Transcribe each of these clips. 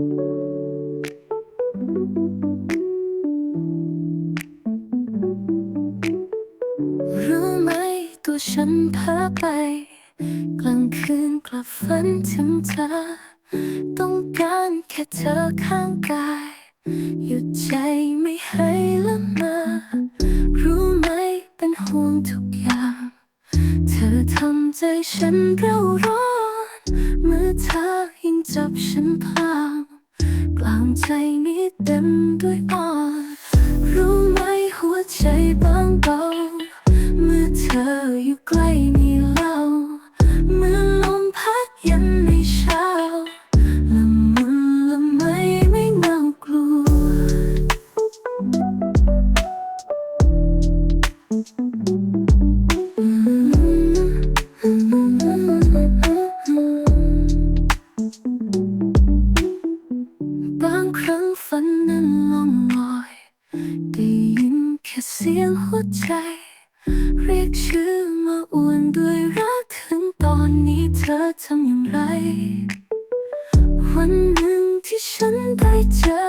รู้ไหมตัวฉันเพ้อไป กลางคืนกลับฝันถึงเธอ ต้องการแค่เธอข้างกาย หยุดใจไม่ให้ละมา รู้ไหมเป็นห่วงทุกอย่าง เธอทำใจฉันเร่าร้อน เมื่อเธอยิ่งจับฉันพาางใจนี้เต็มด้วยอ่อนรู้ไหมหัวใจบางเบาเมื่อเธออยู่ใกล้นี่เล่าเมื่อลมพัดเย็นในเช้าละมุนละไมไม่เงากลัวบ เรียกชื่อมาอ้วนด้วยรักถึงตอนนี้เธอทำอย่างไร วันหนึ่งที่ฉันได้เจอ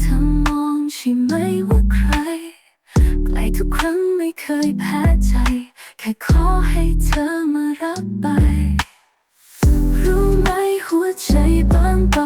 เธอมองใช่ไหมว่าใครใกล้ทุกครั้งไม่เคยแพ้ใจ แค่ขอให้เธอมารับไป รู้ไหมหัวใจบางเบา